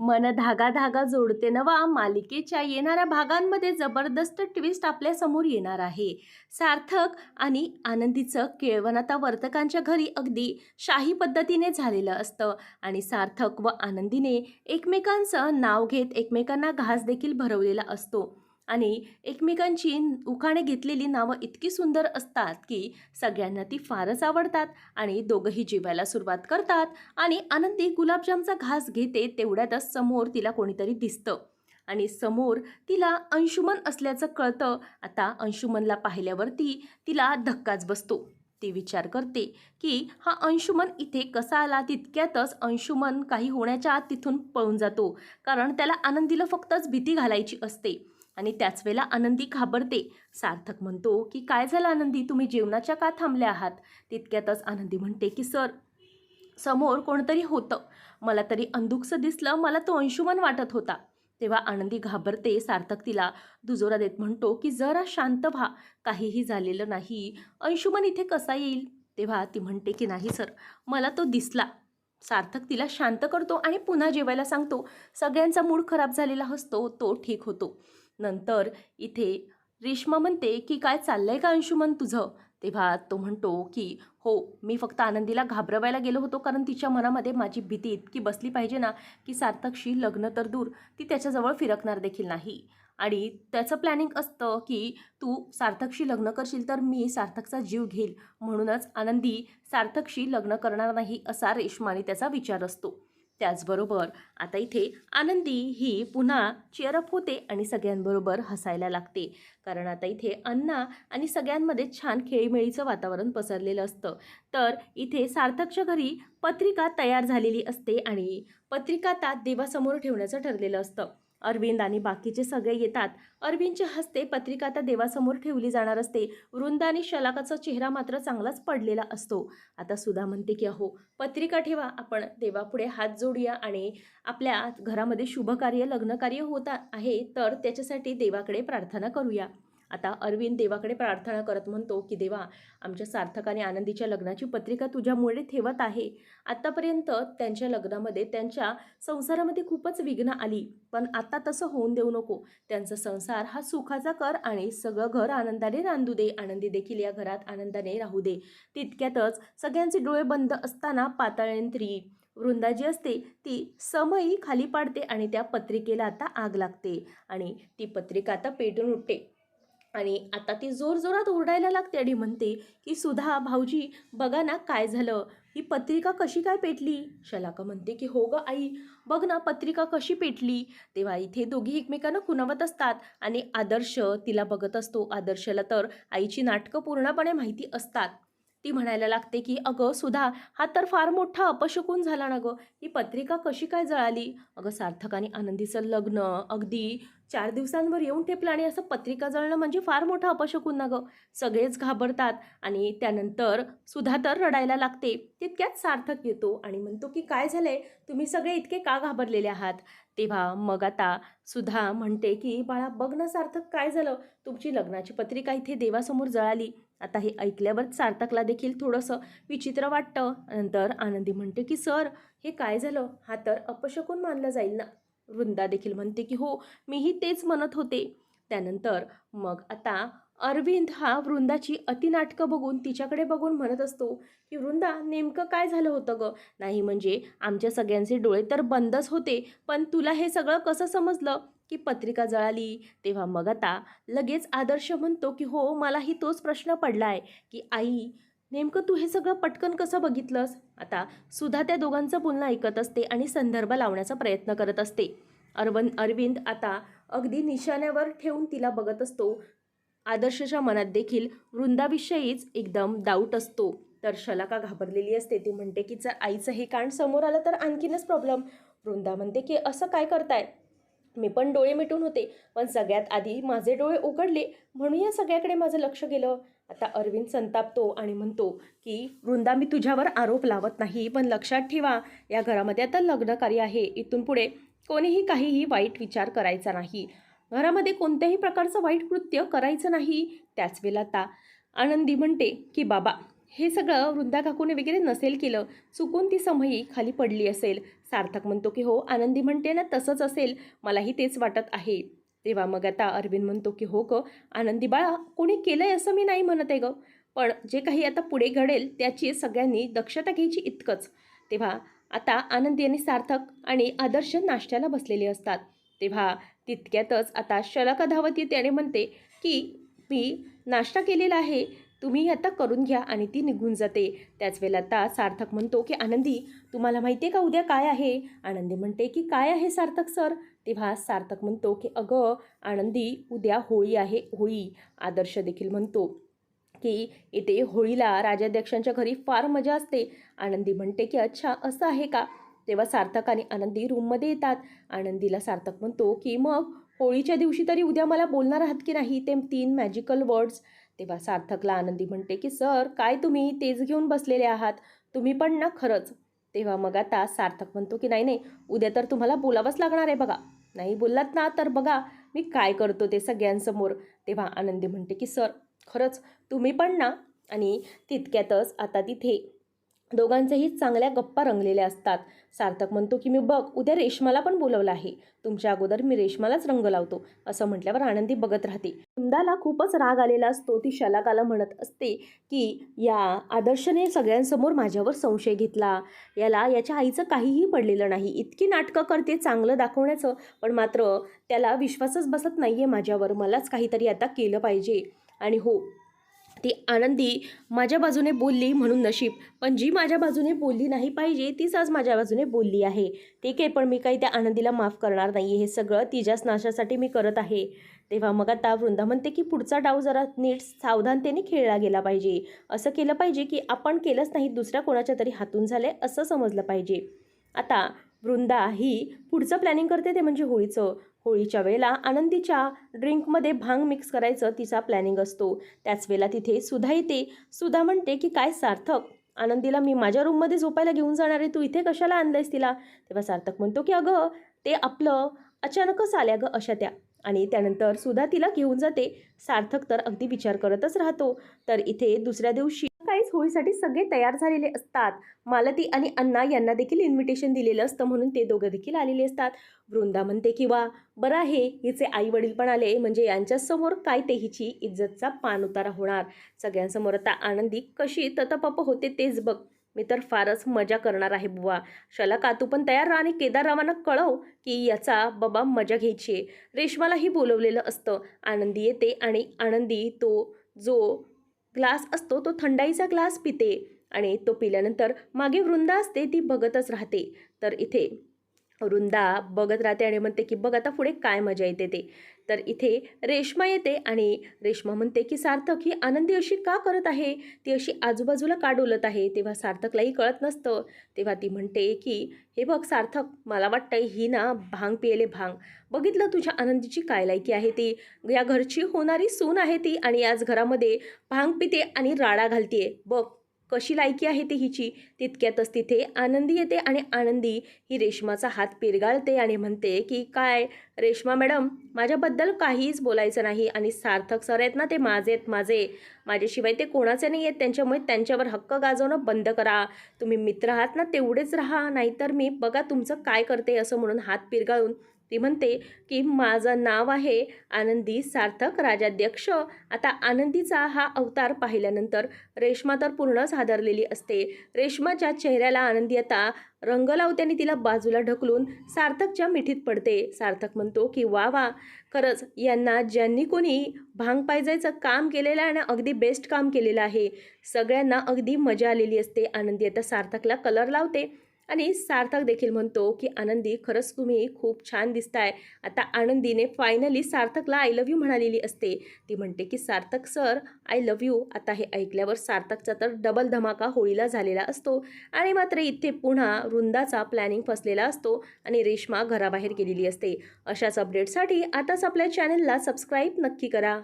मन धागा धागा जोडते नवा मालिकेच्या येणाऱ्या भागांमध्ये जबरदस्त ट्विस्ट आपल्यासमोर येणार आहे. सार्थक आणि आनंदीचं केळवण आता वर्तकांच्या घरी अगदी शाही पद्धतीने झालेलं असतं आणि सार्थक व आनंदीने एकमेकांचं नाव घेत एकमेकांना घास देखील भरवलेला असतो. आणि एकमेकांची उखाणे घेतलेली नावं इतकी सुंदर असतात की सगळ्यांना ती फारच आवडतात आणि दोघंही जेवायला सुरुवात करतात आणि आनंदी गुलाबजामचा घास घेते तेवढ्यातच समोर तिला कोणीतरी दिसतं. आणि समोर तिला अंशुमन असल्याचं कळतं. आता अंशुमनला पाहिल्यावरती तिला धक्काच बसतो. ती विचार करते की हा अंशुमन इथे कसा आला? तितक्यातच अंशुमन काही होण्याच्या आत तिथून पळून जातो. कारण त्याला आनंदीला फक्तच भीती घालायची असते. आणि त्याच वेळेला आनंदी घाबरते. सार्थक म्हणतो की काय झालं आनंदी? तुम्ही जेवणाच्या का थांबल्या आहात? तितक्यातच आनंदी म्हणते की सर समोर कोणतरी होतं. मला तरी अंधुकसं दिसलं मला तो अंशुमन वाटत होता. तेव्हा आनंदी घाबरते. सार्थक तिला दुजोरा देत म्हणतो की जरा शांत व्हा. काहीही झालेलं नाही. अंशुमन इथे कसा येईल? तेव्हा ती म्हणते की नाही सर. मला तो दिसला. सार्थक तिला शांत करतो आणि पुन्हा जेवायला सांगतो. सगळ्यांचा मूड खराब झालेला असतो. तो ठीक होतो. नंतर इथे रेश्मा म्हणते की काय चाललंय का अंशुमन तुझं? तेव्हा तो म्हणतो की हो मी फक्त आनंदीला घाबरवायला गेलो होतो कारण तिच्या मनामध्ये माझी भीती इतकी बसली पाहिजे ना की सार्थकशी लग्न तर दूर ती त्याच्याजवळ फिरकणार देखील नाही. आणि त्याचं प्लॅनिंग असतं की तू सार्थकशी लग्न करशील तर मी सार्थकचा जीव घेईल म्हणूनच आनंदी सार्थकशी लग्न करणार नाही असा रेश्माने त्याचा विचार असतो. त्याचबरोबर आता इथे आनंदी ही पुन्हा चेअरअप होते आणि सगळ्यांबरोबर हसायला लागते. कारण आता इथे अन्ना आणि सगळ्यांमध्ये छान खेळीमेळीचं वातावरण पसरलेलं असतं. तर इथे सार्थकच्या घरी पत्रिका तयार झालेली असते आणि पत्रिका तात देवासमोर ठेवण्याचं ठरलेलं असतं. अरविंद आणि बाकीचे सगळे येतात. अरविंदच्या हस्ते पत्रिका त्या देवासमोर ठेवली जाणार असते. वृंदा आणि शलाकाचा चेहरा मात्र चांगलाच पडलेला असतो. आता सुधा म्हणते की अहो पत्रिका ठेवा. आपण देवापुढे हात जोडूया आणि आपल्या घरामध्ये शुभकार्य लग्नकार्य होत आहे तर त्याच्यासाठी देवाकडे प्रार्थना करूया. आता अरविंद देवाकडे प्रार्थना करत म्हणतो की देवा आमच्या सार्थक आणि आनंदीच्या लग्नाची पत्रिका तुझ्यामुळे ठेवत आहे. आत्तापर्यंत त्यांच्या लग्नामध्ये त्यांच्या संसारामध्ये खूपच विघ्न आली. पण आता तसं होऊन देऊ नको. त्यांचा संसार हा सुखाचा कर आणि सगळं घर आनंदाने रांधू दे. आनंदी देखील या घरात आनंदाने राहू दे. तितक्यातच सगळ्यांचे डोळे बंद असताना पाताळयंत्री वृंदा जी असते. ती समयी खाली पाडते आणि त्या पत्रिकेला आता आग लागते. आणि ती पत्रिका आता पेटून उठते. आणि आता ती जोरजोरात ओरडायला लागते आणि म्हणते की सुधा भाऊजी बघा ना काय झालं. ही पत्रिका कशी काय पेटली? शलाका म्हणते की हो ग आई बघ ना पत्रिका कशी पेटली. तेव्हा इथे दोघी एकमेकांना खुणावत असतात आणि आदर्श तिला बघत असतो. आदर्शला तर आईची नाटकं पूर्णपणे माहिती असतात. ती म्हणायला लागते की अगं सुधा हा तर फार मोठा अपशकून झाला ना गं. ही पत्रिका कशी काय जळाली? अगं सार्थक आणि आनंदीचं लग्न अगदी चार दिवसांवर येऊन ठेपलं आणि असं पत्रिका जळणं म्हणजे फार मोठं अपशकून ना गं. सगळेच घाबरतात आणि त्यानंतर सुधा तर रडायला लागते. तितक्यात सार्थक येतो आणि म्हणतो की काय झालंय? तुम्ही सगळे इतके का घाबरलेले आहात? तेव्हा मग आता सुधा म्हणते की बाळा बघ ना सार्थक काय झालं? तुमची लग्नाची पत्रिका इथे देवासमोर जळाली. आता हे ऐकल्यावर सार्थकला देखील थोडंसं विचित्र वाटतं. नंतर आनंदी म्हणते की सर हे काय झालं? हा तर अपशकून मानलं जाईल ना. वृंदा देखील म्हणते की हो मीही तेच म्हणत होते. त्यानंतर मग आता अरविंद हा वृंदाची अतिनाटकं बघून तिच्याकडे बघून म्हणत असतो की वृंदा नेमकं काय झालं होतं गं? नाही म्हणजे आमच्या सगळ्यांचे डोळे तर बंदच होते पण तुला हे सगळं कसं समजलं की पत्रिका जळाली? तेव्हा मग आता लगेच आदर्श म्हणतो की हो मलाही तोच प्रश्न पडला आहे की आई नेमकं तू हे सगळं पटकन कसं बघितलंस? आता सुधा त्या दोघांचं बोलणं ऐकत असते आणि संदर्भ लावण्याचा प्रयत्न करत असते. अरवन अरविंद आता अगदी निशाण्यावर ठेवून तिला बघत असतो. आदर्शच्या मनात देखील वृंदाविषयीच एकदम डाऊट असतो. तर शलाका घाबरलेली असते. ती म्हणते की जर आईचं हे कांड समोर आलं तर आणखीनच प्रॉब्लेम वृंदा म्हणते की असं काय करताय? मी पण डोळे मिटून होते. पण सगळ्यात आधी माझे डोळे उघडले. म्हणून या सगळ्याकडे माझं लक्ष गेलं. आता अरविंद संतापतो आणि म्हणतो की वृंदा मी तुझ्यावर आरोप लावत नाही पण लक्षात ठेवा या घरामध्ये आता लग्नकार्य आहे. इथून पुढे कोणीही काहीही वाईट विचार करायचा नाही. घरामध्ये कोणत्याही प्रकारचं वाईट कृत्य करायचं नाही. त्याच वेळेला आता आनंदी म्हणते की बाबा हे सगळं वृंदा काकूने वगैरे नसेल केलं चुकून ती समयी खाली पडली असेल. सार्थक म्हणतो की हो आनंदी म्हणते ना तसंच असेल. मलाही तेच वाटत आहे. तेव्हा मग आता अरविंद म्हणतो की हो ग आनंदी बाळा कोणी केलंय असं मी नाही म्हणत आहे ग. पण जे काही आता पुढे घडेल त्याची सगळ्यांनी दक्षता घ्यायची इतकंच. तेव्हा आता आनंदी आणि सार्थक आणि आदर्श नाश्त्याला बसलेले असतात. तेव्हा तितक्यातच आता शलाका धावत येते आणि म्हणते की मी नाश्ता केलेला आहे तुम्ही आता करून घ्या आणि ती निघून जाते. त्याच वेळेला आता सार्थक म्हणतो की आनंदी तुम्हाला माहिती आहे का उद्या काय आहे? आनंदी म्हणते की काय आहे सार्थक सर? तेव्हा सार्थक म्हणतो की अगं आनंदी उद्या होळी आहे होळी आदर्श देखील म्हणतो की इथे होळीला राजाध्यक्षांच्या घरी फार मजा असते. आनंदी म्हणते की अच्छा असं आहे का? तेव्हा सार्थक आणि आनंदी रूममध्ये येतात. आनंदीला सार्थक म्हणतो की मग होळीच्या दिवशी तरी उद्या मला बोलणार आहात की नाही? ते तीन मॅजिकल वर्ड्स तेव्हा सार्थकला आनंदी म्हणते की सर काय तुम्ही तेच घेऊन बसलेले आहात? तुम्ही पण ना खरंच तेव्हा मग आता सार्थक म्हणतो की नाही नाही उद्या तर तुम्हाला बोलावंच लागणार आहे बघा. नाही बोललात ना तर बघा मी काय करतो ते सगळ्यांसमोर. तेव्हा आनंदी म्हणते की सर खरंच तुम्ही पण ना आणि तितक्यातच आता तिथे दोघांचेही चांगल्या गप्पा रंगलेल्या असतात. सार्थक म्हणतो की मी बघ उद्या रेशमाला पण बोलवलं आहे. तुमच्या अगोदर मी रेशमालाच रंग लावतो. असं म्हटल्यावर आनंदी बघत राहते. कुंदाला खूपच राग आलेला असतो. ती शलाकाला म्हणत असते की या आदर्शने सगळ्यांसमोर माझ्यावर संशय घेतला. याला याच्या आईचं काहीही पडलेलं नाही. इतकी नाटकं करते चांगलं दाखवण्याचं. पण मात्र त्याला विश्वासच बसत नाही आहे माझ्यावर. मलाच काहीतरी आता केलं पाहिजे. आणि हो ती आनंदी माझ्या बाजूने बोलली म्हणून नशीब. पण जी माझ्या बाजूने बोलली नाही पाहिजे तीच आज माझ्या बाजूने बोलली आहे. ठीक आहे पण मी काही त्या आनंदीला माफ करणार नाही हे सगळं तिच्याच नाशासाठी मी करत आहे. तेव्हा मग आता वृंदा म्हणते की पुढचा डाव जरा नीट सावधानतेने खेळला गेला पाहिजे. असं केलं पाहिजे की आपण केलंच नाही दुसऱ्या कोणाच्या तरी हातून झाले असं समजलं पाहिजे. आता वृंदा ही पुढचं प्लॅनिंग करते ते म्हणजे होळीचं. होळीच्या वेळेला आनंदीच्या ड्रिंकमध्ये भांग मिक्स करायचं तिचा प्लॅनिंग असतो. त्याच वेळेला तिथे सुधा येते. सुधा म्हणते की काय सार्थक? आनंदीला मी माझ्या रूममध्ये झोपायला घेऊन जाणार आहे. तू इथे कशाला आणलंयस तिला? तेव्हा सार्थक म्हणतो की अगं ते आपलं अचानकच आल्या गं अशा त्या. आणि त्यानंतर सुधा तिला घेऊन जाते. सार्थक तर अगदी विचार करतच राहतो. तर इथे दुसऱ्या दिवशी काहीच होळीसाठी सगळे तयार झालेले असतात. मालती आणि अण्णा यांना देखील इन्व्हिटेशन दिलेलं असतं म्हणून ते दोघं देखील आलेले असतात. वृंदा म्हणते किंवा बरं आहे हिचे आई वडील पण आले म्हणजे यांच्यासमोर काय ते हिची इज्जतचा पान उतारा होणार? सगळ्यांसमोर आता आनंदी कशी ततपप होते तेच बघ. मी तर फारच मजा करणार आहे बुवा. शलाका तू पण तयार राहा आणि केदाररावांना कळव की याचा बाबा मजा घ्यायची आहे. रेशमालाही बोलवलेलं असतं. आनंदी येते आणि आनंदी तो जो ग्लास असतो तो थंडाईचा ग्लास पिते आणि तो पिल्यानंतर मागे वृंदा असते ती बघतच राहते. तर इथे वृंदा बघत राहते आणि म्हणते की बघ आता पुढे काय मजा येते ते. तर इथे रेश्मा येते आणि रेश्मा म्हणते की सार्थक ही आनंदी अशी का करत आहे? ती अशी आजूबाजूला का डोलत आहे? तेव्हा सार्थकलाही कळत नसतं. तेव्हा ती म्हणते की हे बघ सार्थक मला वाटतं ही ना भांग पियले भांग. बघितलं तुझ्या आनंदीची काय लायकी आहे ती? या घरची होणारी सून आहे ती आणि आज घरामध्ये भांग पिते आणि राडा घालतीये. बघ. कशी लायकी आहे ती हिची तितक्यातच तिथे आनंदी येते आणि आनंदी ही रेशमाचा हात पिरगाळते आणि म्हणते की काय रेश्मा मॅडम माझ्याबद्दल काहीच बोलायचं नाही आणि सार्थक सर आहेत ना ते माझे आहेत माझे. माझ्याशिवाय ते कोणाचे नाही आहेत त्यांच्यामुळे त्यांच्यावर हक्क गाजवणं बंद करा. तुम्ही मित्र आहात ना तेवढेच राहा नाहीतर मी बघा तुमचं काय करते असं म्हणून हात पिरगाळून ती म्हणते की माझं नाव आहे आनंदी सार्थक राजाध्यक्ष. आता आनंदीचा हा अवतार पाहिल्यानंतर रेश्मा तर पूर्णच हादरलेली असते. रेश्माच्या चेहऱ्याला आनंदी आता रंग लावते आणि तिला बाजूला ढकलून सार्थकच्या मिठीत पडते. सार्थक म्हणतो की वा वा खरंच यांना ज्यांनी कोणी भांग पायजायचं काम केलेलं आहे आणि अगदी बेस्ट काम केलेलं आहे सगळ्यांना अगदी मजा आलेली असते. आनंदी आता सार्थकला कलर लावते. आणि सार्थक देखील म्हणतो की आनंदी खरंच तुम्ही खूप छान दिसताय. आता आनंदीने फायनली सार्थकला आय लव्ह यू म्हणालेली असते. ती म्हणते की Sarthak sir I love you आता हे ऐकल्यावर सार्थकचा तर डबल धमाका होळीला झालेला असतो. आणि मात्र इथे पुन्हा वृंदाचा प्लॅनिंग फसलेला असतो आणि रेश्मा घराबाहेर गेलेली असते. अशाच अपडेटसाठी आताच आपल्या चॅनलला सबस्क्राईब नक्की करा.